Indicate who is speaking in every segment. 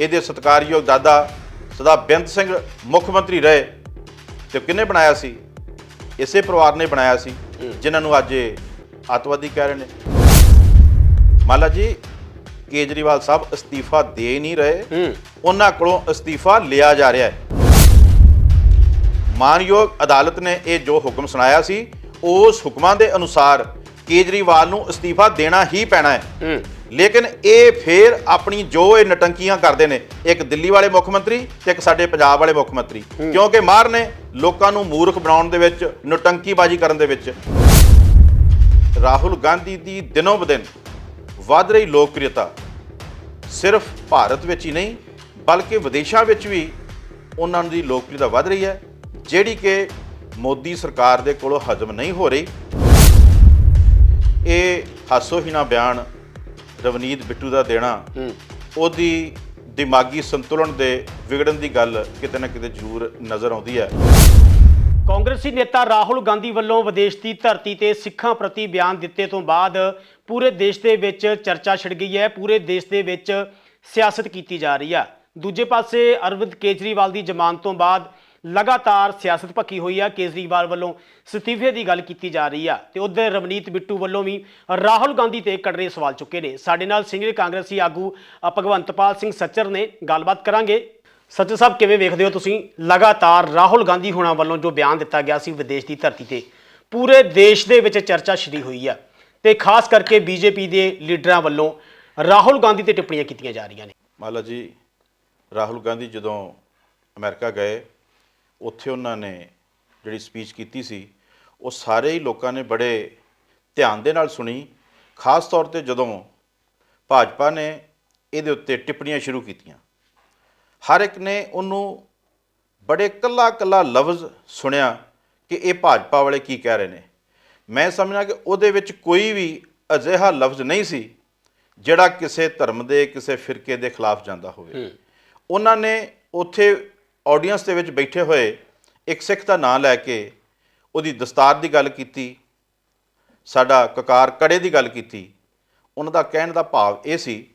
Speaker 1: ਇਹਦੇ ਸਤਿਕਾਰਯੋਗ ਦਾਦਾ ਸਦਾ ਬੇਅੰਤ ਸਿੰਘ ਮੁੱਖ ਮੰਤਰੀ ਰਹੇ ਤੇ ਕਿਹਨੇ ਬਣਾਇਆ ਸੀ? ਇਸੇ ਪਰਿਵਾਰ ਨੇ ਬਣਾਇਆ ਸੀ ਜਿਨ੍ਹਾਂ ਨੂੰ ਅੱਜ ਇਹ ਅੱਤਵਾਦੀ ਕਹਿ ਰਹੇ ਨੇ। ਮਾਲਾ ਜੀ ਕੇਜਰੀਵਾਲ ਸਾਹਿਬ ਅਸਤੀਫਾ ਦੇ ਨਹੀਂ ਰਹੇ। ਉਹਨਾਂ ਕੋਲੋਂ ਅਸਤੀਫਾ ਲਿਆ ਜਾ ਰਿਹਾ ਹੈ। ਮਾਨਯੋਗ ਅਦਾਲਤ ਨੇ ਇਹ ਜੋ ਹੁਕਮ ਸੁਣਾਇਆ ਸੀ ਉਸ ਹੁਕਮਾਂ ਦੇ ਅਨੁਸਾਰ ਕੇਜਰੀਵਾਲ ਨੂੰ ਅਸਤੀਫਾ ਦੇਣਾ ਹੀ ਪੈਣਾ ਹੈ। ਲੇਕਿਨ ਇਹ ਫੇਰ ਆਪਣੀ ਜੋ ਇਹ ਨਟੰਕੀਆਂ ਕਰਦੇ ਨੇ ਇੱਕ ਦਿੱਲੀ ਵਾਲੇ ਮੁੱਖ ਮੰਤਰੀ ਤੇ ਇੱਕ ਸਾਡੇ ਪੰਜਾਬ ਵਾਲੇ ਮੁੱਖ ਮੰਤਰੀ। ਕਿਉਂਕਿ ਮਾਰ ਨੇ ਲੋਕਾਂ ਨੂੰ ਮੂਰਖ ਬਣਾਉਣ ਦੇ ਵਿੱਚ ਨਟੰਕੀਬਾਜ਼ੀ ਕਰਨ ਦੇ ਵਿੱਚ। ਰਾਹੁਲ ਗਾਂਧੀ ਦੀ ਦਿਨੋਂ ਬਦਿਨ ਵਧ ਰਹੀ ਲੋਕਪ੍ਰਿਯਤਾ ਸਿਰਫ ਭਾਰਤ ਵਿੱਚ ਹੀ ਨਹੀਂ ਬਲਕਿ ਵਿਦੇਸ਼ਾਂ ਵਿੱਚ ਵੀ ਉਹਨਾਂ ਦੀ ਲੋਕਪ੍ਰਿਯਤਾ ਵਧ ਰਹੀ ਹੈ ਜਿਹੜੀ ਕਿ ਮੋਦੀ ਸਰਕਾਰ ਦੇ ਕੋਲੋਂ ਹਜ਼ਮ ਨਹੀਂ ਹੋ ਰਹੀ। ਇਹ ਹਾਸੋਹੀਣਾ ਬਿਆਨ ਰਵਨੀਤ ਬਿੱਟੂ ਦਾ ਦੇਣਾ ਉਹਦੀ ਦਿਮਾਗੀ ਸੰਤੁਲਨ ਦੇ ਵਿਗੜਨ ਦੀ ਗੱਲ ਕਿਤੇ ਨਾ ਕਿਤੇ ਜ਼ਰੂਰ ਨਜ਼ਰ ਆਉਂਦੀ ਹੈ।
Speaker 2: ਕਾਂਗਰਸੀ ਨੇਤਾ ਰਾਹੁਲ ਗਾਂਧੀ ਵੱਲੋਂ ਵਿਦੇਸ਼ ਦੀ ਧਰਤੀ ਤੇ ਸਿੱਖਾਂ ਪ੍ਰਤੀ ਬਿਆਨ ਦਿੱਤੇ ਤੋਂ ਬਾਅਦ ਪੂਰੇ ਦੇਸ਼ ਦੇ ਵਿੱਚ ਚਰਚਾ ਛਿੜ ਗਈ ਹੈ ਪੂਰੇ ਦੇਸ਼ ਦੇ ਵਿੱਚ ਸਿਆਸਤ ਕੀਤੀ ਜਾ ਰਹੀ ਹੈ। ਦੂਜੇ ਪਾਸੇ ਅਰਵਿੰਦ ਕੇਜਰੀਵਾਲ ਦੀ ਜ਼ਮਾਨਤ ਤੋਂ ਬਾਅਦ ਲਗਾਤਾਰ ਸਿਆਸਤ ਭੱਕੀ ਹੋਈ ਆ, ਕੇਜਰੀਵਾਲ ਵੱਲੋਂ ਅਸਤੀਫੇ ਦੀ ਗੱਲ ਕੀਤੀ ਜਾ ਰਹੀ ਆ। ਤੇ ਉਧਰ ਰਵਨੀਤ ਬਿੱਟੂ ਵੱਲੋਂ ਵੀ ਰਾਹੁਲ ਗਾਂਧੀ ਤੇ ਕੜਰੇ ਸਵਾਲ ਚੁੱਕੇ ਨੇ। ਸਾਡੇ ਨਾਲ ਸੀਨੀਅਰ ਕਾਂਗਰਸੀ ਆਗੂ ਭਗਵੰਤਪਾਲ ਸਿੰਘ ਸੱਚਰ ਨੇ ਗੱਲਬਾਤ ਕਰਾਂਗੇ। ਸੱਚਰ ਸਾਹਿਬ, ਕਿਵੇਂ ਵੇਖਦੇ ਹੋ ਤੁਸੀਂ ਲਗਾਤਾਰ ਰਾਹੁਲ ਗਾਂਧੀ ਹੋਣਾ ਵੱਲੋਂ ਜੋ ਬਿਆਨ ਦਿੱਤਾ ਗਿਆ ਸੀ ਵਿਦੇਸ਼ ਦੀ ਧਰਤੀ ਤੇ? ਪੂਰੇ ਦੇਸ਼ ਦੇ ਵਿੱਚ ਚਰਚਾ ਛਿੜੀ ਹੋਈ ਹੈ ਤੇ ਖਾਸ ਕਰਕੇ ਬੀਜੇਪੀ ਦੇ ਲੀਡਰਾਂ ਵੱਲੋਂ ਰਾਹੁਲ ਗਾਂਧੀ ਤੇ ਟਿੱਪਣੀਆਂ ਕੀਤੀਆਂ ਜਾ ਰਹੀਆਂ ਨੇ।
Speaker 1: ਮਾਲਾ ਜੀ, ਰਾਹੁਲ ਗਾਂਧੀ ਜਦੋਂ ਅਮਰੀਕਾ ਗਏ ਉੱਥੇ ਉਹਨਾਂ ਨੇ ਜਿਹੜੀ ਸਪੀਚ ਕੀਤੀ ਸੀ ਉਹ ਸਾਰੇ ਹੀ ਲੋਕਾਂ ਨੇ ਬੜੇ ਧਿਆਨ ਦੇ ਨਾਲ ਸੁਣੀ। ਖਾਸ ਤੌਰ ਤੇ ਜਦੋਂ ਭਾਜਪਾ ਨੇ ਇਹਦੇ ਉੱਤੇ ਟਿੱਪਣੀਆਂ ਸ਼ੁਰੂ ਕੀਤੀਆਂ ਹਰ ਇੱਕ ਨੇ ਉਹਨੂੰ ਬੜੇ ਕੱਲਾ ਕੱਲਾ ਲਫ਼ਜ਼ ਸੁਣਿਆ ਕਿ ਇਹ ਭਾਜਪਾ ਵਾਲੇ ਕੀ ਕਹਿ ਰਹੇ ਨੇ। ਮੈਂ ਸਮਝਣਾ ਕਿ ਉਹਦੇ ਵਿੱਚ ਕੋਈ ਵੀ ਅਜਿਹਾ ਲਫ਼ਜ਼ ਨਹੀਂ ਸੀ ਜਿਹੜਾ ਕਿਸੇ ਧਰਮ ਦੇ ਕਿਸੇ ਫਿਰਕੇ ਦੇ ਖਿਲਾਫ ਜਾਂਦਾ ਹੋਵੇ। ਉਹਨਾਂ ਨੇ ਉੱਥੇ ਆਡੀਅנס ਦੇ ਵਿੱਚ ਬੈਠੇ ਹੋਏ ਇੱਕ ਸਿੱਖ ਦਾ ਨਾਂ ਲੈ ਕੇ ਉਹਦੀ ਦਸਤਾਰ ਦੀ ਗੱਲ ਕੀਤੀ ਸਾਡਾ ਕਕਾਰ ਕੜੇ ਦੀ ਗੱਲ ਕੀਤੀ ਉਹਨਾਂ ਦਾ ਕਹਿਣ ਦਾ ਭਾਵ ਇਹ ਸੀ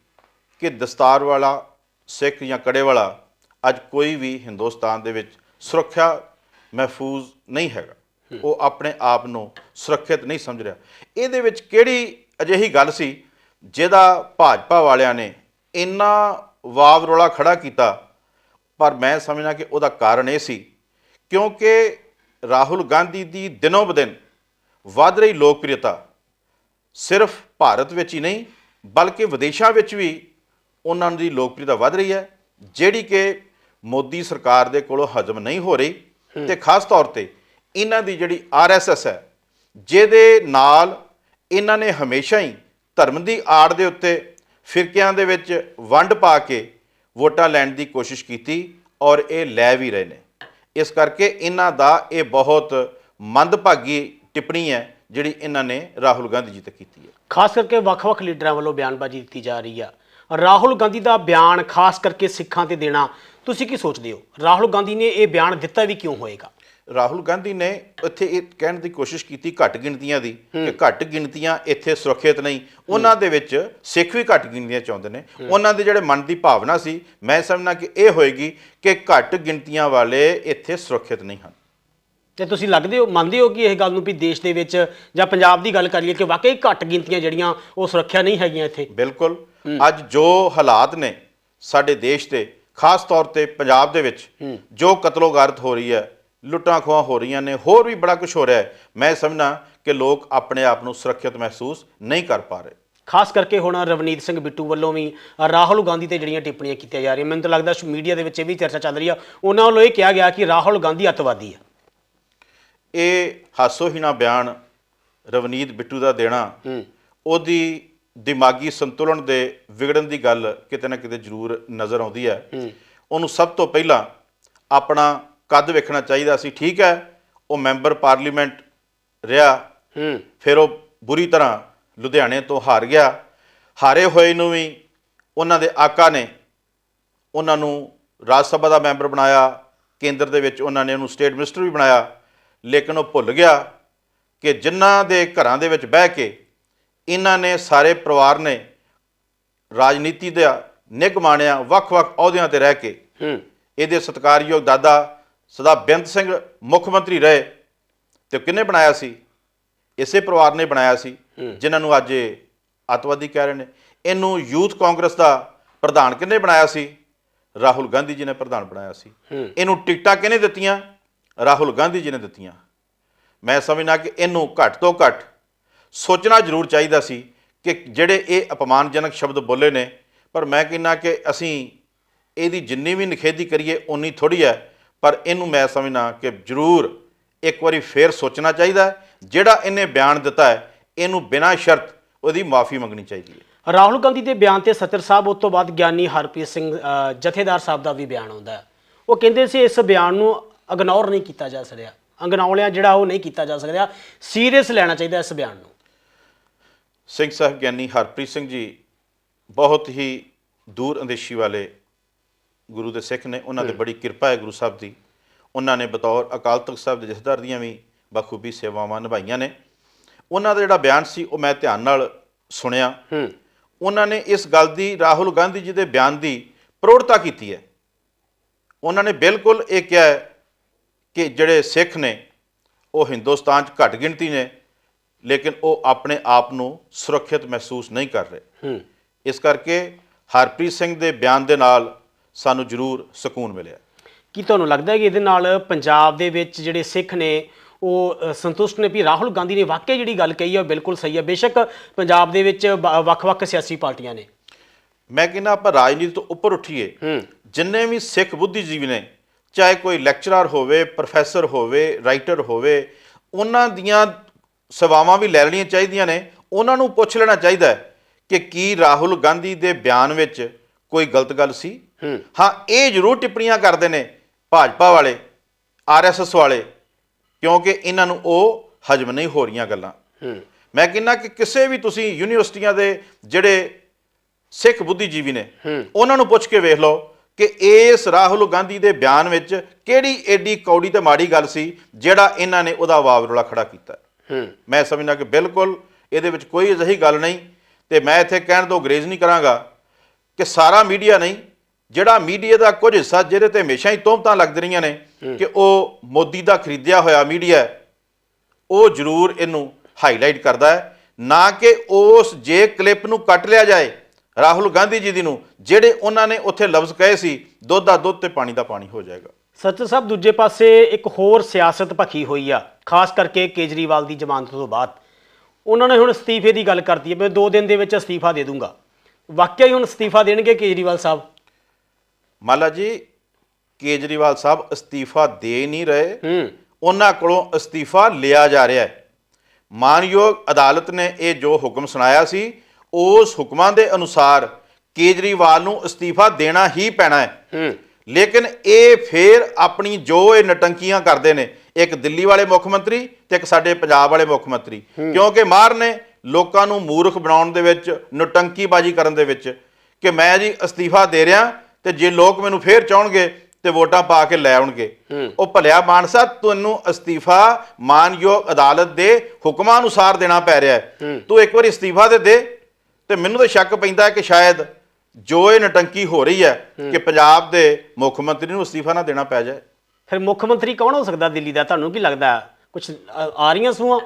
Speaker 1: ਕਿ ਦਸਤਾਰ ਵਾਲਾ ਸਿੱਖ ਜਾਂ ਕੜੇ ਵਾਲਾ ਅੱਜ ਕੋਈ ਵੀ ਹਿੰਦੁਸਤਾਨ ਦੇ ਵਿੱਚ ਸੁਰੱਖਿਆ ਮਹਿਫੂਜ਼ ਨਹੀਂ ਹੈਗਾ। ਉਹ ਆਪਣੇ ਆਪ ਨੂੰ ਸੁਰੱਖਿਅਤ ਨਹੀਂ ਸਮਝ ਰਿਹਾ। ਇਹਦੇ ਵਿੱਚ ਕਿਹੜੀ ਅਜਿਹੀ ਗੱਲ ਸੀ ਜਿਹਦਾ ਭਾਜਪਾ ਵਾਲਿਆਂ ਨੇ ਇੰਨਾ ਵਾਵ ਰੋਲਾ ਖੜਾ ਕੀਤਾ ਪਰ ਮੈਂ ਸਮਝਣਾ ਕਿ ਉਹਦਾ ਕਾਰਨ ਇਹ ਸੀ ਕਿਉਂਕਿ ਰਾਹੁਲ ਗਾਂਧੀ ਦੀ ਦਿਨੋਂ ਬਦਿਨ ਵਧ ਰਹੀ ਲੋਕਪ੍ਰਿਯਤਾ ਸਿਰਫ ਭਾਰਤ ਵਿੱਚ ਹੀ ਨਹੀਂ ਬਲਕਿ ਵਿਦੇਸ਼ਾਂ ਵਿੱਚ ਵੀ ਉਹਨਾਂ ਦੀ ਲੋਕਪ੍ਰਿਯਤਾ ਵਧ ਰਹੀ ਹੈ ਜਿਹੜੀ ਕਿ ਮੋਦੀ ਸਰਕਾਰ ਦੇ ਕੋਲੋਂ ਹਜ਼ਮ ਨਹੀਂ ਹੋ ਰਹੀ ਤੇ ਖਾਸ ਤੌਰ ਤੇ ਇਹਨਾਂ ਦੀ ਜਿਹੜੀ ਆਰਐਸਐਸ ਹੈ ਜਿਹਦੇ ਨਾਲ ਇਹਨਾਂ ਨੇ ਹਮੇਸ਼ਾ ਹੀ ਧਰਮ ਦੀ ਆੜ ਦੇ ਉੱਤੇ ਫਿਰਕਿਆਂ ਦੇ ਵਿੱਚ ਵੰਡ ਪਾ ਕੇ ਵੋਟਾਂ ਲੈਣ ਦੀ ਕੋਸ਼ਿਸ਼ ਕੀਤੀ ਔਰ ਇਹ ਲੈ ਵੀ ਰਹੇ ਨੇ। ਇਸ ਕਰਕੇ ਇਹਨਾਂ ਦਾ ਇਹ ਬਹੁਤ ਮੰਦਭਾਗੀ ਟਿੱਪਣੀ ਹੈ ਜਿਹੜੀ ਇਹਨਾਂ ਨੇ ਰਾਹੁਲ ਗਾਂਧੀ ਜੀ ਤੇ ਕੀਤੀ ਹੈ।
Speaker 2: ਖਾਸ ਕਰਕੇ ਵੱਖ-ਵੱਖ ਲੀਡਰਾਂ ਵੱਲੋਂ ਬਿਆਨਬਾਜ਼ੀ ਦਿੱਤੀ ਜਾ ਰਹੀ ਆ। ਰਾਹੁਲ ਗਾਂਧੀ ਦਾ ਬਿਆਨ ਖਾਸ ਕਰਕੇ ਸਿੱਖਾਂ ਤੇ ਦੇਣਾ, ਤੁਸੀਂ ਕੀ ਸੋਚਦੇ ਹੋ? ਰਾਹੁਲ ਗਾਂਧੀ ਨੇ ਇਹ ਬਿਆਨ ਦਿੱਤਾ ਵੀ ਕਿਉਂ ਹੋਏਗਾ?
Speaker 1: ਰਾਹੁਲ ਗਾਂਧੀ ਨੇ ਇੱਥੇ ਇਹ ਕਹਿਣ ਦੀ ਕੋਸ਼ਿਸ਼ ਕੀਤੀ ਘੱਟ ਗਿਣਤੀਆਂ ਦੀ ਕਿ ਘੱਟ ਗਿਣਤੀਆਂ ਇੱਥੇ ਸੁਰੱਖਿਅਤ ਨਹੀਂ। ਉਹਨਾਂ ਦੇ ਵਿੱਚ ਸਿੱਖ ਵੀ ਘੱਟ ਗਿਣਤੀਆਂ ਚਾਹੁੰਦੇ ਨੇ। ਉਹਨਾਂ ਦੇ ਜਿਹੜੇ ਮਨ ਦੀ ਭਾਵਨਾ ਸੀ ਮੈਂ ਸਮਝਣਾ ਕਿ ਇਹ ਹੋਏਗੀ ਕਿ ਘੱਟ ਗਿਣਤੀਆਂ ਵਾਲੇ ਇੱਥੇ ਸੁਰੱਖਿਅਤ ਨਹੀਂ ਹਨ।
Speaker 2: ਤੇ ਤੁਸੀਂ ਲੱਗਦੇ ਹੋ ਮੰਨਦੇ ਹੋ ਕਿ ਇਹ ਗੱਲ ਨੂੰ ਵੀ ਦੇਸ਼ ਦੇ ਵਿੱਚ ਜਾਂ ਪੰਜਾਬ ਦੀ ਗੱਲ ਕਰੀਏ ਕਿ ਵਾਕਈ ਘੱਟ ਗਿਣਤੀਆਂ ਜਿਹੜੀਆਂ ਉਹ ਸੁਰੱਖਿਆ ਨਹੀਂ ਹੈਗੀਆਂ ਇੱਥੇ?
Speaker 1: ਬਿਲਕੁਲ। ਅੱਜ ਜੋ ਹਾਲਾਤ ਨੇ ਸਾਡੇ ਦੇਸ਼ ਦੇ ਖਾਸ ਤੌਰ ਤੇ ਪੰਜਾਬ ਦੇ ਵਿੱਚ ਜੋ ਕਤਲੋਗਾਰਤ ਹੋ ਰਹੀ ਹੈ ਲੁੱਟਾਂ ਖੋਹਾਂ ਹੋ ਰਹੀਆਂ ਨੇ ਹੋਰ ਵੀ ਬੜਾ ਕੁਝ ਹੋ ਰਿਹਾ ਹੈ। ਮੈਂ ਸਮਝਣਾ ਕਿ ਲੋਕ ਆਪਣੇ ਆਪ ਨੂੰ ਸੁਰੱਖਿਅਤ ਮਹਿਸੂਸ ਨਹੀਂ ਕਰ ਪਾ ਰਹੇ।
Speaker 2: ਖਾਸ ਕਰਕੇ ਹੁਣ ਰਵਨੀਤ ਸਿੰਘ ਬਿੱਟੂ ਵੱਲੋਂ ਵੀ ਰਾਹੁਲ ਗਾਂਧੀ ਤੇ ਜਿਹੜੀਆਂ ਟਿੱਪਣੀਆਂ ਕੀਤੀਆਂ ਜਾ ਰਹੀਆਂ ਮੈਨੂੰ ਤਾਂ ਲੱਗਦਾ ਮੀਡੀਆ ਦੇ ਵਿੱਚ ਇਹ ਵੀ ਚਰਚਾ ਚੱਲ ਰਹੀ ਆ। ਉਹਨਾਂ ਵੱਲੋਂ ਇਹ ਕਿਹਾ ਗਿਆ ਕਿ ਰਾਹੁਲ ਗਾਂਧੀ ਅੱਤਵਾਦੀ ਆ।
Speaker 1: ਇਹ ਹਾਸੋਹੀਣਾ ਬਿਆਨ ਰਵਨੀਤ ਬਿੱਟੂ ਦਾ ਦੇਣਾ ਉਹਦੀ ਦਿਮਾਗੀ ਸੰਤੁਲਨ ਦੇ ਵਿਗੜਨ ਦੀ ਗੱਲ ਕਿਤੇ ਨਾ ਕਿਤੇ ਜ਼ਰੂਰ ਨਜ਼ਰ ਆਉਂਦੀ ਹੈ। ਉਹਨੂੰ ਸਭ ਤੋਂ ਪਹਿਲਾਂ ਆਪਣਾ ਕੱਦ ਵੇਖਣਾ ਚਾਹੀਦਾ ਸੀ ਠੀਕ ਹੈ ਉਹ ਮੈਂਬਰ ਪਾਰਲੀਮੈਂਟ ਰਿਹਾ।
Speaker 2: ਹੂੰ।
Speaker 1: ਫਿਰ ਉਹ ਬੁਰੀ ਤਰ੍ਹਾਂ ਲੁਧਿਆਣੇ ਤੋਂ ਹਾਰ ਗਿਆ। ਹਾਰੇ ਹੋਏ ਨੂੰ ਵੀ ਉਹਨਾਂ ਦੇ ਆਕਾ ਨੇ ਉਹਨਾਂ ਨੂੰ ਰਾਜ ਸਭਾ ਦਾ ਮੈਂਬਰ ਬਣਾਇਆ ਕੇਂਦਰ ਦੇ ਵਿੱਚ ਉਹਨਾਂ ਨੇ ਉਹਨੂੰ ਸਟੇਟ ਮਿਨਿਸਟਰ ਵੀ ਬਣਾਇਆ। ਲੇਕਿਨ ਉਹ ਭੁੱਲ ਗਿਆ ਕਿ ਜਿਨ੍ਹਾਂ ਦੇ ਘਰਾਂ ਦੇ ਵਿੱਚ ਬਹਿ ਕੇ ਇਹਨਾਂ ਨੇ ਸਾਰੇ ਪਰਿਵਾਰ ਨੇ ਰਾਜਨੀਤੀ ਦਾ ਨਿੱਘ ਮਾਣਿਆ ਵੱਖ-ਵੱਖ ਅਹੁਦਿਆਂ ਤੇ ਰਹਿ ਕੇ
Speaker 2: ਹੂੰ।
Speaker 1: ਇਹਦੇ ਸਤਿਕਾਰਯੋਗ ਦਾਦਾ ਸਦਾ ਬੇਅੰਤ ਸਿੰਘ ਮੁੱਖ ਮੰਤਰੀ ਰਹੇ ਤੇ ਕਿਹਨੇ ਬਣਾਇਆ ਸੀ? ਇਸੇ ਪਰਿਵਾਰ ਨੇ ਬਣਾਇਆ ਸੀ ਜਿਨ੍ਹਾਂ ਨੂੰ ਅੱਜ ਅੱਤਵਾਦੀ ਕਹਿ ਰਹੇ ਨੇ। ਇਹਨੂੰ ਯੂਥ ਕਾਂਗਰਸ ਦਾ ਪ੍ਰਧਾਨ ਕਿਹਨੇ ਬਣਾਇਆ ਸੀ? ਰਾਹੁਲ ਗਾਂਧੀ ਜੀ ਨੇ ਪ੍ਰਧਾਨ ਬਣਾਇਆ ਸੀ। ਇਹਨੂੰ ਟਿਕਟਾਂ ਕਿਹਨੇ ਦਿੱਤੀਆਂ? ਰਾਹੁਲ ਗਾਂਧੀ ਜੀ ਨੇ ਦਿੱਤੀਆਂ। ਮੈਂ ਸਮਝਣਾ ਕਿ ਇਹਨੂੰ ਘੱਟ ਤੋਂ ਘੱਟ ਸੋਚਣਾ ਜ਼ਰੂਰ ਚਾਹੀਦਾ ਸੀ ਕਿ ਜਿਹੜੇ ਇਹ ਅਪਮਾਨਜਨਕ ਸ਼ਬਦ ਬੋਲੇ ਨੇ ਪਰ ਮੈਂ ਕਹਿੰਦਾ ਕਿ ਅਸੀਂ ਇਹਦੀ ਜਿੰਨੀ ਵੀ ਨਿਖੇਧੀ ਕਰੀਏ ਉਨੀ ਥੋੜੀ ਹੈ। ਪਰ ਇਹਨੂੰ ਮੈਂ ਸਮਝਣਾ ਕਿ ਜ਼ਰੂਰ ਇੱਕ ਵਾਰੀ ਫੇਰ ਸੋਚਣਾ ਚਾਹੀਦਾ। ਜਿਹੜਾ ਇਹਨੇ ਬਿਆਨ ਦਿੱਤਾ ਹੈ ਇਹਨੂੰ ਬਿਨਾਂ ਸ਼ਰਤ ਉਹਦੀ ਮਾਫੀ ਮੰਗਣੀ ਚਾਹੀਦੀ ਹੈ।
Speaker 2: ਰਾਹੁਲ ਗਾਂਧੀ ਦੇ ਬਿਆਨ ਤੇ ਸੱਚਰ ਸਾਹਿਬ ਉਸ ਤੋਂ ਬਾਅਦ ਗਿਆਨੀ ਹਰਪ੍ਰੀਤ ਸਿੰਘ ਜਥੇਦਾਰ ਸਾਹਿਬ ਦਾ ਵੀ ਬਿਆਨ ਆਉਂਦਾ ਉਹ ਕਹਿੰਦੇ ਸੀ ਇਸ ਬਿਆਨ ਨੂੰ ਇਗਨੋਰ ਨਹੀਂ ਕੀਤਾ ਜਾ ਸਕਦਾ ਅੰਗਨੌਲਿਆਂ ਜਿਹੜਾ ਉਹ ਨਹੀਂ ਕੀਤਾ ਜਾ ਸਕਦਾ ਸੀਰੀਅਸ ਲੈਣਾ ਚਾਹੀਦਾ ਇਸ ਬਿਆਨ ਨੂੰ।
Speaker 1: ਸਿੰਘ ਸਾਹਿਬ ਗਿਆਨੀ ਹਰਪ੍ਰੀਤ ਸਿੰਘ ਜੀ ਬਹੁਤ ਹੀ ਦੂਰ ਅੰਦੇਸ਼ੀ ਵਾਲੇ ਗੁਰੂ ਦੇ ਸਿੱਖ ਨੇ ਉਹਨਾਂ ਤੇ ਬੜੀ ਕਿਰਪਾ ਹੈ ਗੁਰੂ ਸਾਹਿਬ ਦੀ। ਉਹਨਾਂ ਨੇ ਬਤੌਰ ਅਕਾਲ ਤਖਤ ਸਾਹਿਬ ਦੇ ਜਥੇਦਾਰ ਦੀਆਂ ਵੀ ਬਖੂਬੀ ਸੇਵਾਵਾਂ ਨਿਭਾਈਆਂ ਨੇ। ਉਹਨਾਂ ਦਾ ਜਿਹੜਾ ਬਿਆਨ ਸੀ ਉਹ ਮੈਂ ਧਿਆਨ ਨਾਲ ਸੁਣਿਆ।
Speaker 2: ਹੂੰ।
Speaker 1: ਉਹਨਾਂ ਨੇ ਇਸ ਗੱਲ ਦੀ ਰਾਹੁਲ ਗਾਂਧੀ ਜੀ ਦੇ ਬਿਆਨ ਦੀ ਪ੍ਰੋੜਤਾ ਕੀਤੀ ਹੈ। ਉਹਨਾਂ ਨੇ ਬਿਲਕੁਲ ਇਹ ਕਿਹਾ ਕਿ ਜਿਹੜੇ ਸਿੱਖ ਨੇ ਉਹ ਹਿੰਦੁਸਤਾਨ 'ਚ ਘੱਟ ਗਿਣਤੀ ਨੇ ਲੇਕਿਨ ਉਹ ਆਪਣੇ ਆਪ ਨੂੰ ਸੁਰੱਖਿਅਤ ਮਹਿਸੂਸ ਨਹੀਂ ਕਰ ਰਹੇ।
Speaker 2: ਹੂੰ।
Speaker 1: ਇਸ ਕਰਕੇ ਹਰਪ੍ਰੀਤ ਸਿੰਘ ਦੇ ਬਿਆਨ ਦੇ ਨਾਲ ਸਾਨੂੰ ਜ਼ਰੂਰ ਸਕੂਨ ਮਿਲਿਆ।
Speaker 2: ਕੀ ਤੁਹਾਨੂੰ ਲੱਗਦਾ ਹੈ ਕਿ ਇਹਦੇ ਨਾਲ ਪੰਜਾਬ ਦੇ ਵਿੱਚ ਜਿਹੜੇ ਸਿੱਖ ਨੇ ਉਹ ਸੰਤੁਸ਼ਟ ਨੇ? ਵੀ ਰਾਹੁਲ ਗਾਂਧੀ ਨੇ ਵਾਕਈ ਜਿਹੜੀ ਗੱਲ ਕਹੀ ਹੈ ਉਹ ਬਿਲਕੁਲ ਸਹੀ ਹੈ ਬੇਸ਼ੱਕ ਪੰਜਾਬ ਦੇ ਵਿੱਚ ਵੱਖ-ਵੱਖ ਸਿਆਸੀ ਪਾਰਟੀਆਂ ਨੇ।
Speaker 1: ਮੈਂ ਕਹਿੰਦਾ ਆਪਾਂ ਰਾਜਨੀਤੀ ਤੋਂ ਉੱਪਰ ਉੱਠੀਏ। ਜਿੰਨੇ ਵੀ ਸਿੱਖ ਬੁੱਧੀਜੀਵੀ ਨੇ ਚਾਹੇ ਕੋਈ ਲੈਕਚਰਰ ਹੋਵੇ ਪ੍ਰੋਫੈਸਰ ਹੋਵੇ ਰਾਈਟਰ ਹੋਵੇ ਉਹਨਾਂ ਦੀਆਂ ਸੇਵਾਵਾਂ ਵੀ ਲੈ ਲੈਣੀਆਂ ਚਾਹੀਦੀਆਂ ਨੇ। ਉਹਨਾਂ ਨੂੰ ਪੁੱਛ ਲੈਣਾ ਚਾਹੀਦਾ ਹੈ ਕਿ ਕੀ ਰਾਹੁਲ ਗਾਂਧੀ ਦੇ ਬਿਆਨ ਵਿੱਚ ਕੋਈ ਗਲਤ ਗੱਲ ਸੀ?
Speaker 2: ਹਾਂ,
Speaker 1: ਇਹ ਜ਼ਰੂਰ ਟਿੱਪਣੀਆਂ ਕਰਦੇ ਨੇ ਭਾਜਪਾ ਵਾਲੇ ਆਰਐਸਐਸ ਵਾਲੇ, ਕਿਉਂਕਿ ਇਹਨਾਂ ਨੂੰ ਉਹ ਹਜਮ ਨਹੀਂ ਹੋ ਰਹੀਆਂ ਗੱਲਾਂ। ਮੈਂ ਕਹਿੰਦਾ ਕਿ ਕਿਸੇ ਵੀ ਤੁਸੀਂ ਯੂਨੀਵਰਸਿਟੀਆਂ ਦੇ ਜਿਹੜੇ ਸਿੱਖ ਬੁੱਧੀਜੀਵੀ ਨੇ, ਉਹਨਾਂ ਨੂੰ ਪੁੱਛ ਕੇ ਵੇਖ ਲਓ ਕਿ ਇਸ ਰਾਹੁਲ ਗਾਂਧੀ ਦੇ ਬਿਆਨ ਵਿੱਚ ਕਿਹੜੀ ਏਡੀ ਕੌੜੀ ਤੇ ਮਾੜੀ ਗੱਲ ਸੀ ਜਿਹੜਾ ਇਹਨਾਂ ਨੇ ਉਹਦਾ ਵਾਵਰੋਲਾ ਖੜਾ ਕੀਤਾ। ਮੈਂ ਸਮਝਦਾ ਕਿ ਬਿਲਕੁਲ ਇਹਦੇ ਵਿੱਚ ਕੋਈ ਅਜਿਹੀ ਗੱਲ ਨਹੀਂ ਤੇ ਮੈਂ ਇੱਥੇ ਕਹਿਣ ਤੋਂ ਗਰੇਜ਼ ਨਹੀਂ ਕਰਾਂਗਾ ਕਿ ਸਾਰਾ ਮੀਡੀਆ ਨਹੀਂ ਜਿਹੜਾ ਮੀਡੀਆ ਦਾ ਕੁਝ ਹਿੱਸਾ ਜਿਹਦੇ ਤੇ ਹਮੇਸ਼ਾ ਹੀ ਤੋਹਮਤਾਂ ਲੱਗਦੀ ਰਹੀਆਂ ਨੇ ਕਿ ਉਹ ਮੋਦੀ ਦਾ ਖਰੀਦਿਆ ਹੋਇਆ ਮੀਡੀਆ ਹੈ ਉਹ ਜ਼ਰੂਰ ਇਹਨੂੰ ਹਾਈਲਾਈਟ ਕਰਦਾ ਹੈ। ਨਾ ਕਿ ਉਸ ਜੇ ਕਲਿੱਪ ਨੂੰ ਕੱਟ ਲਿਆ ਜਾਏ ਰਾਹੁਲ ਗਾਂਧੀ ਜੀ ਦੀ ਨੂੰ ਜਿਹੜੇ ਉਹਨਾਂ ਨੇ ਉੱਥੇ ਲਫ਼ਜ਼ ਕਹੇ ਸੀ ਦੁੱਧ ਦਾ ਦੁੱਧ ਤੇ ਪਾਣੀ ਦਾ ਪਾਣੀ ਹੋ ਜਾਏਗਾ।
Speaker 2: ਸੱਚ ਸਾਹਿਬ ਦੂਜੇ ਪਾਸੇ ਇੱਕ ਹੋਰ ਸਿਆਸਤ ਭਖੀ ਹੋਈ ਆ ਖਾਸ ਕਰਕੇ ਕੇਜਰੀਵਾਲ ਦੀ ਜ਼ਮਾਨਤ ਤੋਂ ਬਾਅਦ। ਉਹਨਾਂ ਨੇ ਹੁਣ ਅਸਤੀਫੇ ਦੀ ਗੱਲ ਕਰਤੀ ਹੈ ਮੈਂ 2 ਦਿਨ ਦੇ ਵਿੱਚ ਅਸਤੀਫਾ ਦੇ ਦੂੰਗਾ। ਵਾਕਿਆ ਹੀ ਹੁਣ ਅਸਤੀਫਾ ਦੇਣਗੇ ਕੇਜਰੀਵਾਲ ਸਾਹਿਬ?
Speaker 1: ਮਾਲਾ ਜੀ ਕੇਜਰੀਵਾਲ ਸਾਹਿਬ ਅਸਤੀਫਾ ਦੇ ਨਹੀਂ ਰਹੇ
Speaker 2: ਹੂੰ।
Speaker 1: ਉਹਨਾਂ ਕੋਲੋਂ ਅਸਤੀਫਾ ਲਿਆ ਜਾ ਰਿਹਾ ਹੈ। ਮਾਨਯੋਗ ਅਦਾਲਤ ਨੇ ਇਹ ਜੋ ਹੁਕਮ ਸੁਣਾਇਆ ਸੀ ਉਸ ਹੁਕਮਾਂ ਦੇ ਅਨੁਸਾਰ ਕੇਜਰੀਵਾਲ ਨੂੰ ਅਸਤੀਫਾ ਦੇਣਾ ਹੀ ਪੈਣਾ ਹੈ।
Speaker 2: ਹੂੰ।
Speaker 1: ਲੇਕਿਨ ਇਹ ਫੇਰ ਆਪਣੀ ਜੋ ਇਹ ਨਟੰਕੀਆਂ ਕਰਦੇ ਨੇ ਇੱਕ ਦਿੱਲੀ ਵਾਲੇ ਮੁੱਖ ਮੰਤਰੀ ਤੇ ਇੱਕ ਸਾਡੇ ਪੰਜਾਬ ਵਾਲੇ ਮੁੱਖ ਮੰਤਰੀ। ਕਿਉਂਕਿ ਮਾਰ ਨੇ ਲੋਕਾਂ ਨੂੰ ਮੂਰਖ ਬਣਾਉਣ ਦੇ ਵਿੱਚ ਨਟੰਕੀਬਾਜ਼ੀ ਕਰਨ ਦੇ ਵਿੱਚ ਕਿ ਮੈਂ ਜੀ ਅਸਤੀਫਾ ਦੇ ਰਿਹਾ ਤੇ ਜੇ ਲੋਕ ਮੈਨੂੰ ਫੇਰ ਚਾਹਣਗੇ ਤੇ ਵੋਟਾਂ ਪਾ ਕੇ ਲੈ ਆਉਣਗੇ। ਉਹ ਭਲਿਆ ਮਾਨਸਾ ਤੁਹਾਨੂੰ ਅਸਤੀਫਾ ਮਾਨਯੋਗ ਅਦਾਲਤ ਦੇ ਹੁਕਮਾਂ ਅਨੁਸਾਰ ਦੇਣਾ ਪੈ ਰਿਹਾ ਹੈ। ਤੂੰ ਇੱਕ ਵਾਰੀ ਅਸਤੀਫਾ ਦੇ ਦੇ ਤੇ ਮੈਨੂੰ ਤਾਂ ਸ਼ੱਕ ਪੈਂਦਾ ਹੈ ਕਿ ਸ਼ਾਇਦ ਜੋ ਇਹ ਨਟੰਕੀ ਹੋ ਰਹੀ ਹੈ ਕਿ ਪੰਜਾਬ ਦੇ ਮੁੱਖ ਮੰਤਰੀ ਨੂੰ ਅਸਤੀਫਾ ਨਾ ਦੇਣਾ ਪੈ ਜਾਏ।
Speaker 2: ਫਿਰ ਮੁੱਖ ਮੰਤਰੀ ਕੌਣ ਹੋ ਸਕਦਾ ਦਿੱਲੀ ਦਾ? ਤੁਹਾਨੂੰ ਕੀ ਲੱਗਦਾ? ਕੁਝ ਆ ਰਹੀਆਂ ਸੂਆਂ?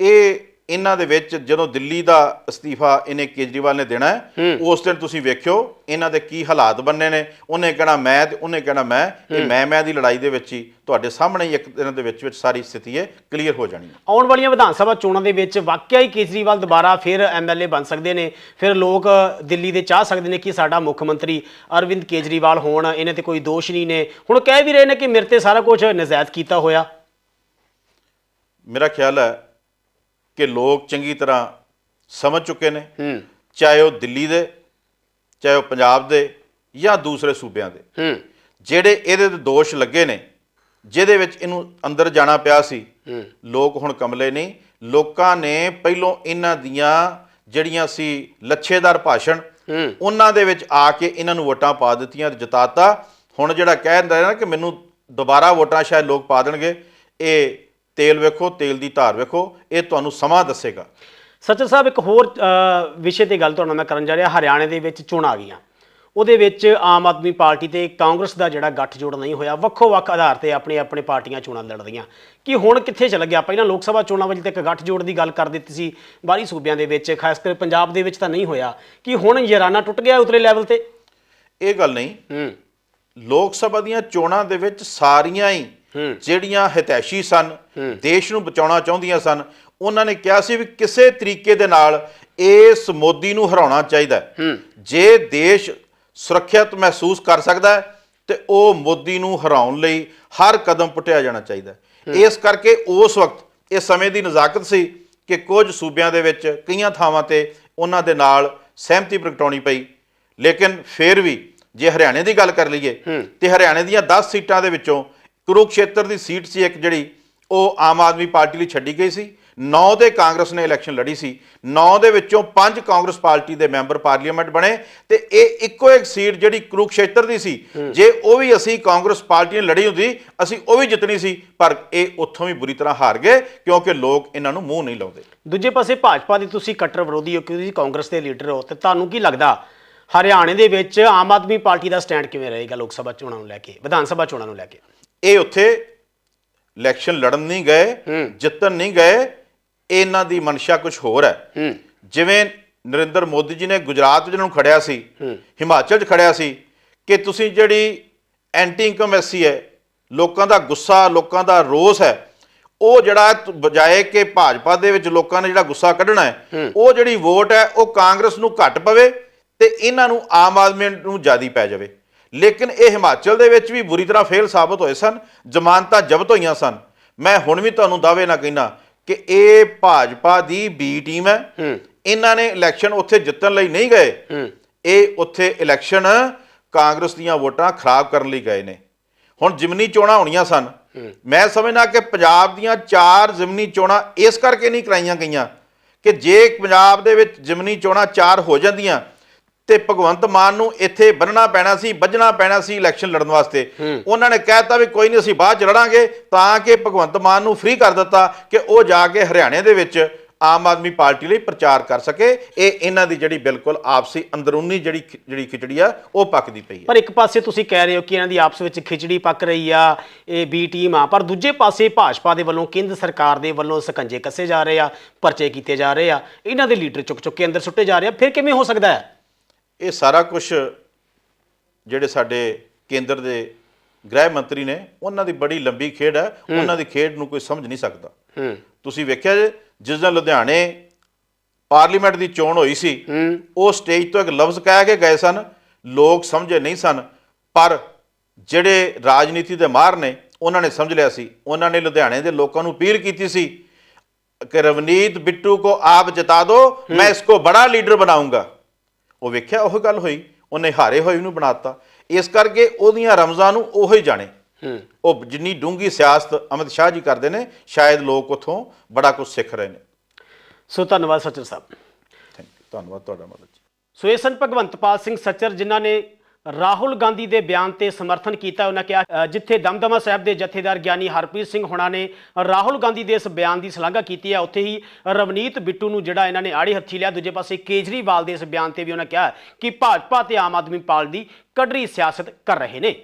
Speaker 1: ਇਹ ਇਹਨਾਂ ਦੇ ਵਿੱਚ ਜਦੋਂ ਦਿੱਲੀ ਦਾ ਅਸਤੀਫਾ ਇਹਨੇ ਕੇਜਰੀਵਾਲ ਨੇ ਦੇਣਾ ਹੈ ਉਸ ਦਿਨ ਤੁਸੀਂ ਵੇਖਿਓ ਇਹਨਾਂ ਦੇ ਕੀ ਹਾਲਾਤ ਬੰਨੇ ਨੇ। ਉਹਨੇ ਕਹਿਣਾ ਮੈਂ ਤੇ ਉਹਨੇ ਕਹਿਣਾ ਮੈਂ ਇਹ ਮੈਂ ਮੈਂ ਦੀ ਲੜਾਈ ਦੇ ਵਿੱਚ ਹੀ ਤੁਹਾਡੇ ਸਾਹਮਣੇ ਹੀ ਇੱਕ ਦਿਨ ਦੇ ਵਿੱਚ ਵਿੱਚ ਸਾਰੀ ਸਥਿਤੀ ਹੈ ਕਲੀਅਰ ਹੋ ਜਾਣੀ ਹੈ।
Speaker 2: ਆਉਣ ਵਾਲੀਆਂ ਵਿਧਾਨ ਸਭਾ ਚੋਣਾਂ ਦੇ ਵਿੱਚ ਵਾਕਿਆ ਹੀ ਕੇਜਰੀਵਾਲ ਦੁਬਾਰਾ ਫਿਰ ਐਮਐਲਏ ਬਣ ਸਕਦੇ ਨੇ ਫਿਰ ਲੋਕ ਦਿੱਲੀ ਦੇ ਚਾਹ ਸਕਦੇ ਨੇ ਕਿ ਸਾਡਾ ਮੁੱਖ ਮੰਤਰੀ ਅਰਵਿੰਦ ਕੇਜਰੀਵਾਲ ਹੋਣ ਇਹਨਾਂ ਤੇ ਕੋਈ ਦੋਸ਼ ਨਹੀਂ ਨੇ। ਹੁਣ ਕਹਿ ਵੀ ਰਹੇ ਨੇ ਕਿ ਮੇਰੇ ਤੇ ਸਾਰਾ ਕੁਝ ਨਜਾਇਜ਼ ਕੀਤਾ ਹੋਇਆ।
Speaker 1: ਮੇਰਾ ਖਿਆਲ ਹੈ ਕਿ ਲੋਕ ਚੰਗੀ ਤਰ੍ਹਾਂ ਸਮਝ ਚੁੱਕੇ ਨੇ।
Speaker 2: ਹੂੰ।
Speaker 1: ਚਾਹੇ ਉਹ ਦਿੱਲੀ ਦੇ ਚਾਹੇ ਉਹ ਪੰਜਾਬ ਦੇ ਜਾਂ ਦੂਸਰੇ ਸੂਬਿਆਂ ਦੇ।
Speaker 2: ਹੂੰ।
Speaker 1: ਜਿਹੜੇ ਇਹਦੇ ਤੇ ਦੋਸ਼ ਲੱਗੇ ਨੇ ਜਿਹਦੇ ਵਿੱਚ ਇਹਨੂੰ ਅੰਦਰ ਜਾਣਾ ਪਿਆ ਸੀ ਲੋਕ ਹੁਣ ਕਮਲੇ ਨਹੀਂ। ਲੋਕਾਂ ਨੇ ਪਹਿਲੋਂ ਇਹਨਾਂ ਦੀਆਂ ਜਿਹੜੀਆਂ ਸੀ ਲੱਛੇਦਾਰ ਭਾਸ਼ਣ ਉਹਨਾਂ ਦੇ ਵਿੱਚ ਆ ਕੇ ਇਹਨਾਂ ਨੂੰ ਵੋਟਾਂ ਪਾ ਦਿੱਤੀਆਂ ਤੇ ਜਿਤਾਤਾ। ਹੁਣ ਜਿਹੜਾ ਕਹਿ ਰਿਹਾ ਨਾ ਕਿ ਮੈਨੂੰ ਦੁਬਾਰਾ ਵੋਟਾਂ ਸ਼ਾਇਦ ਲੋਕ ਪਾ ਦੇਣਗੇ ਇਹ ਤੇਲ ਵੇਖੋ ਤੇਲ ਦੀ ਧਾਰ ਵੇਖੋ ਇਹ ਤੁਹਾਨੂੰ ਸਮਾਂ ਦੱਸੇਗਾ।
Speaker 2: ਸੱਚਰ ਸਾਹਿਬ ਇੱਕ ਹੋਰ ਅ, ਵਿਸ਼ੇ ਤੇ ਗੱਲ ਤੁਹਾਡੇ ਨਾਲ ਮੈਂ ਕਰਨ ਜਾ ਰਿਹਾ ਹਰਿਆਣੇ ਦੇ ਵਿੱਚ ਚੋਣਾਂ ਆ ਗਈਆਂ। ਉਹਦੇ ਵਿੱਚ ਆਮ ਆਦਮੀ ਪਾਰਟੀ ਤੇ ਕਾਂਗਰਸ ਦਾ ਜਿਹੜਾ ਗੱਠਜੋੜ ਨਹੀਂ ਹੋਇਆ ਵੱਖੋ ਵੱਖ ਆਧਾਰ ਤੇ ਆਪਣੀ ਆਪਣੀ ਪਾਰਟੀਆਂ ਚੋਣਾਂ ਲੜ ਰਹੀਆਂ ਕਿ ਹੁਣ ਕਿੱਥੇ ਚਲ ਗਿਆ? ਪਹਿਲਾਂ ਲੋਕ ਸਭਾ ਚੋਣਾਂ ਵਿੱਚ ਤੇ ਇੱਕ ਗੱਠਜੋੜ ਦੀ ਗੱਲ ਕਰ ਦਿੱਤੀ ਸੀ ਬਾਹਰੀ ਸੂਬਿਆਂ ਦੇ ਵਿੱਚ ਖਾਸ ਕਰ ਪੰਜਾਬ ਦੇ ਵਿੱਚ ਤਾਂ ਨਹੀਂ ਹੋਇਆ। ਕਿ ਹੁਣ ਯਾਰਾਨਾ ਟੁੱਟ ਗਿਆ ਉਤਲੇ ਲੈਵਲ ਤੇ?
Speaker 1: ਇਹ ਗੱਲ ਨਹੀਂ।
Speaker 2: ਹੂੰ।
Speaker 1: ਲੋਕ ਸਭਾ ਦੀਆਂ ਚੋਣਾਂ ਦੇ ਵਿੱਚ ਸਾਰੀਆਂ ਹੂੰ। ਜਿਹੜੀਆਂ ਹਿਤੈਸ਼ੀ ਸਨ ਦੇਸ਼ ਨੂੰ ਬਚਾਉਣਾ ਚਾਹੁੰਦੀਆਂ ਸਨ ਉਹਨਾਂ ਨੇ ਕਿਹਾ ਸੀ ਵੀ ਕਿਸੇ ਤਰੀਕੇ ਦੇ ਨਾਲ ਇਸ ਮੋਦੀ ਨੂੰ ਹਰਾਉਣਾ ਚਾਹੀਦਾ। ਜੇ ਦੇਸ਼ ਸੁਰੱਖਿਅਤ ਮਹਿਸੂਸ ਕਰ ਸਕਦਾ ਹੈ ਤੇ ਉਹ ਮੋਦੀ ਨੂੰ ਹਰਾਉਣ ਲਈ ਹਰ ਕਦਮ ਪੁੱਟਿਆ ਜਾਣਾ ਚਾਹੀਦਾ। ਇਸ ਕਰਕੇ ਉਸ ਵਕਤ ਇਹ ਸਮੇਂ ਦੀ ਨਜ਼ਾਕਤ ਸੀ ਕਿ ਕੁਝ ਸੂਬਿਆਂ ਦੇ ਵਿੱਚ ਕਈਆਂ ਥਾਵਾਂ ਤੇ ਉਹਨਾਂ ਦੇ ਨਾਲ ਸਹਿਮਤੀ ਪ੍ਰਗਟਾਉਣੀ ਪਈ। ਲੇਕਿਨ ਫਿਰ ਵੀ ਜੇ ਹਰਿਆਣੇ ਦੀ ਗੱਲ ਕਰ ਲਈਏ ਤੇ ਹਰਿਆਣੇ ਦੀਆਂ 10 ਸੀਟਾਂ ਦੇ ਵਿੱਚੋਂ ਕੁਰੂਕਸ਼ੇਤਰ ਦੀ ਸੀਟ ਸੀ ਇੱਕ ਜਿਹੜੀ ਉਹ ਆਮ ਆਦਮੀ ਪਾਰਟੀ ਲਈ ਛੱਡੀ ਗਈ ਸੀ। 9 ਦੇ ਕਾਂਗਰਸ ਨੇ ਇਲੈਕਸ਼ਨ ਲੜੀ ਸੀ। 9 ਦੇ ਵਿੱਚੋਂ 5 ਕਾਂਗਰਸ ਪਾਰਟੀ ਦੇ ਮੈਂਬਰ ਪਾਰਲੀਮੈਂਟ ਬਣੇ ਤੇ ਇਹ ਇੱਕੋ ਇੱਕ ਸੀਟ ਜਿਹੜੀ ਕੁਰੂਕਸ਼ੇਤਰ ਦੀ ਸੀ। ਜੇ ਉਹ ਵੀ ਅਸੀਂ ਕਾਂਗਰਸ ਪਾਰਟੀ ਨੇ ਲੜੀ ਹੁੰਦੀ ਅਸੀਂ ਉਹ ਵੀ ਜਿੱਤਣੀ ਸੀ ਪਰ ਇਹ ਉੱਥੋਂ ਵੀ ਬੁਰੀ ਤਰ੍ਹਾਂ ਹਾਰ ਗਏ ਕਿਉਂਕਿ ਲੋਕ ਇਹਨਾਂ ਨੂੰ ਮੂੰਹ ਨਹੀਂ ਲਾਉਂਦੇ।
Speaker 2: ਦੂਜੇ ਪਾਸੇ ਭਾਜਪਾ ਦੇ ਤੁਸੀਂ ਕੱਟਰ ਵਿਰੋਧੀ ਹੋ ਕਿਉਂਕਿ ਤੁਸੀਂ ਕਾਂਗਰਸ ਦੇ ਲੀਡਰ ਹੋ ਤੇ ਤੁਹਾਨੂੰ ਕੀ ਲੱਗਦਾ ਹਰਿਆਣੇ ਦੇ ਵਿੱਚ ਆਮ ਆਦਮੀ ਪਾਰਟੀ ਦਾ ਸਟੈਂਡ ਕਿਵੇਂ ਰਹੇਗਾ ਲੋਕ ਸਭਾ ਚੋਣਾਂ ਨੂੰ ਲੈ ਕੇ ਵਿਧਾਨ ਸਭਾ ਚੋਣਾਂ ਨੂੰ ਲੈ ਕੇ?
Speaker 1: ਇਹ ਉੱਥੇ ਇਲੈਕਸ਼ਨ ਲੜਨ ਨਹੀਂ ਗਏ ਜਿੱਤਣ ਨਹੀਂ ਗਏ ਇਹਨਾਂ ਦੀ ਮਨਸ਼ਾ ਕੁਝ ਹੋਰ ਹੈ। ਜਿਵੇਂ ਨਰਿੰਦਰ ਮੋਦੀ ਜੀ ਨੇ ਗੁਜਰਾਤ 'ਚ ਜਿਹਨਾਂ ਨੂੰ ਖੜਿਆ ਸੀ ਹਿਮਾਚਲ 'ਚ ਖੜਿਆ ਸੀ ਕਿ ਤੁਸੀਂ ਜਿਹੜੀ ਐਂਟੀ ਇਨਕਮੈਸੀ ਹੈ ਲੋਕਾਂ ਦਾ ਗੁੱਸਾ ਲੋਕਾਂ ਦਾ ਰੋਸ ਹੈ ਉਹ ਜਿਹੜਾ ਬਜਾਏ ਕਿ ਭਾਜਪਾ ਦੇ ਵਿੱਚ ਲੋਕਾਂ ਨੇ ਜਿਹੜਾ ਗੁੱਸਾ ਕੱਢਣਾ ਹੈ। ਉਹ ਜਿਹੜੀ ਵੋਟ ਹੈ ਉਹ ਕਾਂਗਰਸ ਨੂੰ ਘੱਟ ਪਵੇ ਤੇ ਇਹਨਾਂ ਨੂੰ ਆਮ ਆਦਮੀ ਨੂੰ ਜ਼ਿਆਦੀ ਪੈ ਜਾਵੇ। ਲੇਕਿਨ ਇਹ ਹਿਮਾਚਲ ਦੇ ਵਿੱਚ ਵੀ ਬੁਰੀ ਤਰ੍ਹਾਂ ਫੇਲ ਸਾਬਤ ਹੋਏ ਸਨ ਜ਼ਮਾਨਤਾਂ ਜ਼ਬਤ ਹੋਈਆਂ ਸਨ। ਮੈਂ ਹੁਣ ਵੀ ਤੁਹਾਨੂੰ ਦਾਅਵੇ ਨਾ ਕਹਿਣਾ ਕਿ ਇਹ ਭਾਜਪਾ ਦੀ ਬੀ ਟੀਮ ਹੈ। ਇਹਨਾਂ ਨੇ ਇਲੈਕਸ਼ਨ ਉੱਥੇ ਜਿੱਤਣ ਲਈ ਨਹੀਂ ਗਏ। ਇਹ ਉੱਥੇ ਇਲੈਕਸ਼ਨ ਕਾਂਗਰਸ ਦੀਆਂ ਵੋਟਾਂ ਖਰਾਬ ਕਰਨ ਲਈ ਗਏ ਨੇ। ਹੁਣ ਜਿਮਨੀ ਚੋਣਾਂ ਹੋਣੀਆਂ ਸਨ। ਮੈਂ ਸਮਝਦਾ ਕਿ ਪੰਜਾਬ ਦੀਆਂ ਚਾਰ ਜਿਮਨੀ ਚੋਣਾਂ ਇਸ ਕਰਕੇ ਨਹੀਂ ਕਰਾਈਆਂ ਗਈਆਂ ਕਿ ਜੇ ਪੰਜਾਬ ਦੇ ਵਿੱਚ ਜਿਮਨੀ ਚੋਣਾਂ ਚਾਰ ਹੋ ਜਾਂਦੀਆਂ ਤੇ ਭਗਵੰਤ ਮਾਨ ਨੂੰ ਇੱਥੇ ਬੰਨਣਾ ਪੈਣਾ ਸੀ ਵੱਜਣਾ ਪੈਣਾ ਸੀ ਇਲੈਕਸ਼ਨ ਲੜਨ ਵਾਸਤੇ। ਉਹਨਾਂ ਨੇ ਕਹਿਤਾ ਵੀ ਕੋਈ ਨਹੀਂ ਅਸੀਂ ਬਾਅਦ ਚ ਲੜਾਂਗੇ ਤਾਂ ਕਿ ਭਗਵੰਤ ਮਾਨ ਨੂੰ ਫ੍ਰੀ ਕਰ ਦਿੱਤਾ ਕਿ ਉਹ ਜਾ ਕੇ ਹਰਿਆਣੇ ਦੇ ਵਿੱਚ ਆਮ ਆਦਮੀ ਪਾਰਟੀ ਲਈ ਪ੍ਰਚਾਰ ਕਰ ਸਕੇ। ਇਹ ਇਹਨਾਂ ਦੀ ਜਿਹੜੀ ਬਿਲਕੁਲ ਆਪਸੀ ਅੰਦਰੂਨੀ ਜਿਹੜੀ ਜਿਹੜੀ ਖਿਚੜੀ ਆ ਉਹ ਪੱਕਦੀ ਪਈ ਹੈ
Speaker 2: ਪਰ ਇੱਕ ਪਾਸੇ ਤੁਸੀਂ ਕਹਿ ਰਹੇ ਹੋ ਕਿ ਇਹਨਾਂ ਦੀ ਆਪਸ ਵਿੱਚ ਖਿਚੜੀ ਪੱਕ ਰਹੀ ਆ ਇਹ ਬੀ ਟੀਮ ਆ ਪਰ ਦੂਜੇ ਪਾਸੇ ਭਾਜਪਾ ਦੇ ਵੱਲੋਂ ਕੇਂਦਰ ਸਰਕਾਰ ਦੇ ਵੱਲੋਂ ਸਕੰਜੇ ਕੱਸੇ ਜਾ ਰਹੇ ਆ ਪਰਚੇ ਕੀਤੇ ਜਾ ਰਹੇ ਆ। ਇਹਨਾਂ ਦੇ ਲੀਡਰ ਚੁੱਕ ਚੁੱਕ ਕੇ ਅੰਦਰ ਸੁੱਟੇ ਜਾ ਰਹੇ ਆ। ਫਿਰ ਕਿਵੇਂ ਹੋ ਸਕਦਾ ਹੈ?
Speaker 1: ਇਹ ਸਾਰਾ ਕੁਝ ਜਿਹੜੇ ਸਾਡੇ ਕੇਂਦਰ ਦੇ ਗ੍ਰਹਿ ਮੰਤਰੀ ਨੇ ਉਹਨਾਂ ਦੀ ਬੜੀ ਲੰਬੀ ਖੇਡ ਹੈ। ਉਹਨਾਂ ਦੀ ਖੇਡ ਨੂੰ ਕੋਈ ਸਮਝ ਨਹੀਂ ਸਕਦਾ। ਤੁਸੀਂ ਵੇਖਿਆ ਜੇ ਜਿਸ ਦਿਨ ਲੁਧਿਆਣੇ ਪਾਰਲੀਮੈਂਟ ਦੀ ਚੋਣ ਹੋਈ ਸੀ ਉਹ ਸਟੇਜ ਤੋਂ ਇੱਕ ਲਫ਼ਜ਼ ਕਹਿ ਕੇ ਗਏ ਸਨ ਲੋਕ ਸਮਝੇ ਨਹੀਂ ਸਨ। ਪਰ ਜਿਹੜੇ ਰਾਜਨੀਤੀ ਦੇ ਮਾਹਰ ਨੇ ਉਹਨਾਂ ਨੇ ਸਮਝ ਲਿਆ ਸੀ। ਉਹਨਾਂ ਨੇ ਲੁਧਿਆਣੇ ਦੇ ਲੋਕਾਂ ਨੂੰ ਅਪੀਲ ਕੀਤੀ ਸੀ ਕਿ ਰਵਨੀਤ ਬਿੱਟੂ ਕੋ ਆਪ ਜਿਤਾ ਦਿਓ ਮੈਂ ਇਸਕੋ ਬੜਾ ਲੀਡਰ ਬਣਾਉਂਗਾ। ਉਹ ਵੇਖਿਆ ਉਹ ਗੱਲ ਹੋਈ ਉਹਨੇ ਹਾਰੇ ਹੋਏ ਨੂੰ ਬਣਾਤਾ। ਇਸ ਕਰਕੇ ਉਹਦੀਆਂ ਰਮਜ਼ਾਂ ਨੂੰ ਉਹੋ ਹੀ ਜਾਣੇ। ਉਹ ਜਿੰਨੀ ਡੂੰਗੀ ਸਿਆਸਤ ਅਮਿਤ ਸ਼ਾਹ ਜੀ ਕਰਦੇ ਨੇ ਸ਼ਾਇਦ ਲੋਕ ਉਥੋਂ ਬੜਾ ਕੁਝ ਸਿੱਖ ਰਹੇ ਨੇ।
Speaker 2: ਸੋ ਧੰਨਵਾਦ ਸਚਿਨ ਸਾਹਿਬ।
Speaker 1: ਥੈਂਕ ਯੂ ਧੰਨਵਾਦ ਤੁਹਾਡਾ ਮਦਦ
Speaker 2: ਸੋ ਇਹ ਸਨ ਭਗਵੰਤਪਾਲ ਸਿੰਘ ਸੱਚਰ ਜਿਨ੍ਹਾਂ ਨੇ ਰਾਹੁਲ ਗਾਂਧੀ ਦੇ ਬਿਆਨ ਤੇ ਸਮਰਥਨ ਕੀਤਾ, ਉਹਨਾਂ ਕਿਹਾ ਜਿੱਥੇ ਦਮਦਮਾ ਸਾਹਿਬ ਦੇ ਜਥੇਦਾਰ ਗਿਆਨੀ ਹਰਪ੍ਰੀਤ ਸਿੰਘ ਹੋਣਾ ਨੇ ਰਾਹੁਲ ਗਾਂਧੀ ਦੇ ਇਸ ਬਿਆਨ ਦੀ ਸ਼ਲਾਘਾ ਕੀਤੀ ਹੈ, ਉੱਥੇ ਹੀ ਰਵਨੀਤ ਬਿੱਟੂ ਨੂੰ ਜਿਹੜਾ ਇਹਨਾਂ ਨੇ ਆੜੀ ਹੱਥੀ ਲਿਆ, ਦੂਜੇ ਪਾਸੇ ਕੇਜਰੀਵਾਲ ਦੇ ਇਸ ਬਿਆਨ ਤੇ ਵੀ ਉਹਨਾਂ ਕਿਹਾ ਕਿ ਭਾਜਪਾ ਤੇ ਆਮ ਆਦਮੀ ਪਾਰਟੀ ਦੀ ਕੜਰੀ ਸਿਆਸਤ ਕਰ ਰਹੇ ਨੇ।